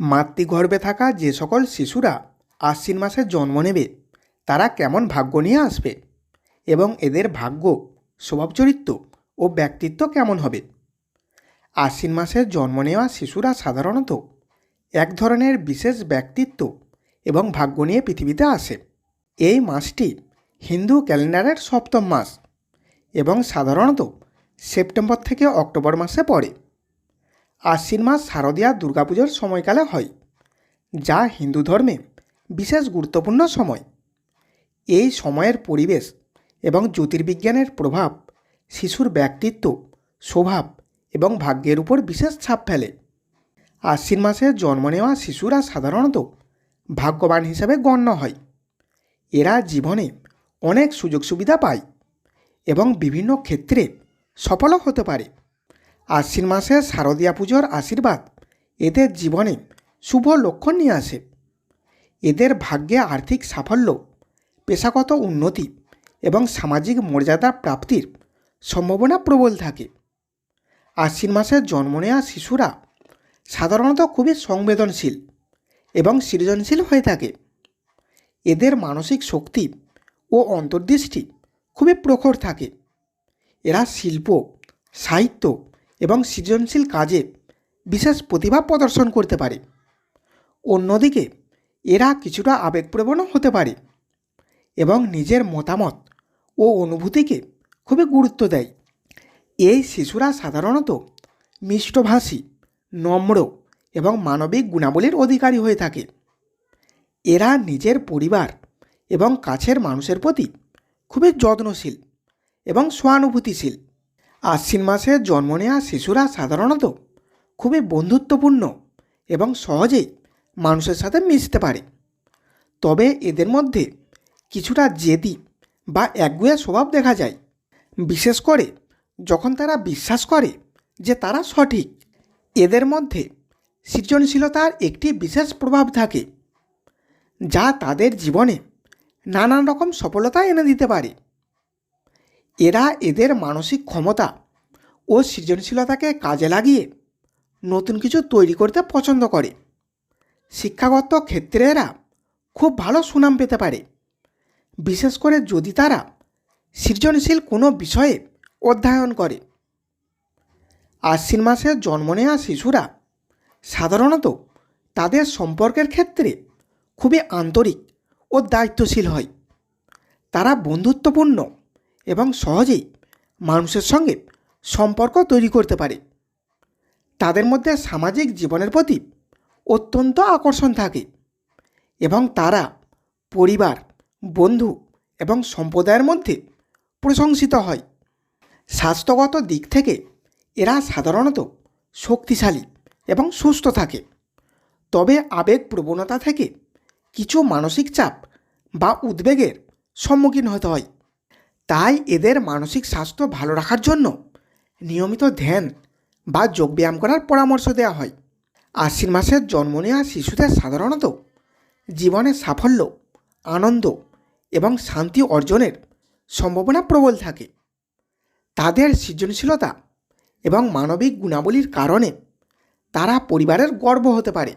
মাতৃগর্ভে থাকা যে সকল শিশুরা আশ্বিন মাসে জন্ম নেবে, তারা কেমন ভাগ্য নিয়ে আসবে এবং এদের ভাগ্য স্বভাব চরিত্র ও ব্যক্তিত্ব কেমন হবে? আশ্বিন মাসে জন্ম নেওয়া শিশুরা সাধারণত এক ধরনের বিশেষ ব্যক্তিত্ব এবং ভাগ্য নিয়ে পৃথিবীতে আসে। এই মাসটি হিন্দু ক্যালেন্ডারের সপ্তম মাস এবং সাধারণত সেপ্টেম্বর থেকে অক্টোবর মাসে পড়ে। আশ্বিন মাস শারদীয়া দুর্গাপুজোর সময়কালে হয়, যা হিন্দু ধর্মে বিশেষ গুরুত্বপূর্ণ সময়। এই সময়ের পরিবেশ এবং জ্যোতির্বিজ্ঞানের প্রভাব শিশুর ব্যক্তিত্ব, স্বভাব এবং ভাগ্যের উপর বিশেষ ছাপ ফেলে। আশ্বিন মাসে জন্ম নেওয়া শিশুরা সাধারণত ভাগ্যবান হিসেবে গণ্য হয়। এরা জীবনে অনেক সুযোগ সুবিধা পায় এবং বিভিন্ন ক্ষেত্রে সফলও হতে পারে। আশ্বিন মাসে শারদীয়া পুজোর আশীর্বাদ। এদের জীবনে শুভ লক্ষণ নিয়ে আসে। এদের ভাগ্যে আর্থিক সাফল্য, পেশাগত উন্নতি এবং সামাজিক মর্যাদা প্রাপ্তির সম্ভাবনা প্রবল থাকে। আশ্বিন মাসে জন্ম নেওয়া শিশুরা সাধারণত খুবই সংবেদনশীল এবং সৃজনশীল হয়ে থাকে। এদের মানসিক শক্তি ও অন্তর্দৃষ্টি খুবই প্রখর থাকে। এরা শিল্প, সাহিত্য এবং সৃজনশীল কাজে বিশেষ প্রতিভা প্রদর্শন করতে পারে। অন্যদিকে, এরা কিছুটা আবেগপ্রবণও হতে পারে এবং নিজের মতামত ও অনুভূতিকে খুবই গুরুত্ব দেয়। এই শিশুরা সাধারণত মিষ্টভাষী, নম্র এবং মানবিক গুণাবলীর অধিকারী হয়ে থাকে। এরা নিজের পরিবার এবং কাছের মানুষের প্রতি খুবই যত্নশীল এবং সহানুভূতিশীল। আশ্বিন মাসে জন্ম নেওয়া শিশুরা সাধারণত খুবই বন্ধুত্বপূর্ণ এবং সহজেই মানুষের সাথে মিশতে পারে। তবে এদের মধ্যে কিছুটা জেদি বা একগুয়া স্বভাব দেখা যায়। বিশেষ করে যখন তারা বিশ্বাস করে যে তারা সঠিক, এদের মধ্যে সৃজনশীলতার একটি বিশেষ প্রভাব থাকে, যা তাদের জীবনে নানান রকম সফলতা এনে দিতে পারে। এরা এদের মানসিক ক্ষমতা ও সৃজনশীলতাকে কাজে লাগিয়ে নতুন কিছু তৈরি করতে পছন্দ করে। শিক্ষাগত ক্ষেত্রে এরা খুব ভালো সুনাম পেতে পারে। বিশেষ করে যদি তারা সৃজনশীল কোনো বিষয়ে অধ্যয়ন করে। আশ্বিন মাসে জন্ম নেওয়া শিশুরা সাধারণত তাদের সম্পর্কের ক্ষেত্রে খুবই আন্তরিক ও দায়িত্বশীল হয়। তারা বন্ধুত্বপূর্ণ এবং সহজেই মানুষের সঙ্গে সম্পর্ক তৈরি করতে পারে। তাদের মধ্যে সামাজিক জীবনের প্রতি অত্যন্ত আকর্ষণ থাকে এবং তারা পরিবার, বন্ধু এবং সম্প্রদায়ের মধ্যে প্রশংসিত হয়। স্বাস্থ্যগত দিক থেকে এরা সাধারণত শক্তিশালী এবং সুস্থ থাকে। তবে আবেগ প্রবণতা থেকে কিছু মানসিক চাপ বা উদ্বেগের সম্মুখীন হতে হয়। তাই এদের মানসিক স্বাস্থ্য ভালো রাখার জন্য নিয়মিত ধ্যান বা যোগব্যায়াম করার পরামর্শ দেওয়া হয়। আশ্বিন মাসের জন্ম নেওয়া শিশুদের সাধারণত জীবনে সাফল্য, আনন্দ এবং শান্তি অর্জনের সম্ভাবনা প্রবল থাকে। তাদের সৃজনশীলতা এবং মানবিক গুণাবলীর কারণে তারা পরিবারের গর্ব হতে পারে।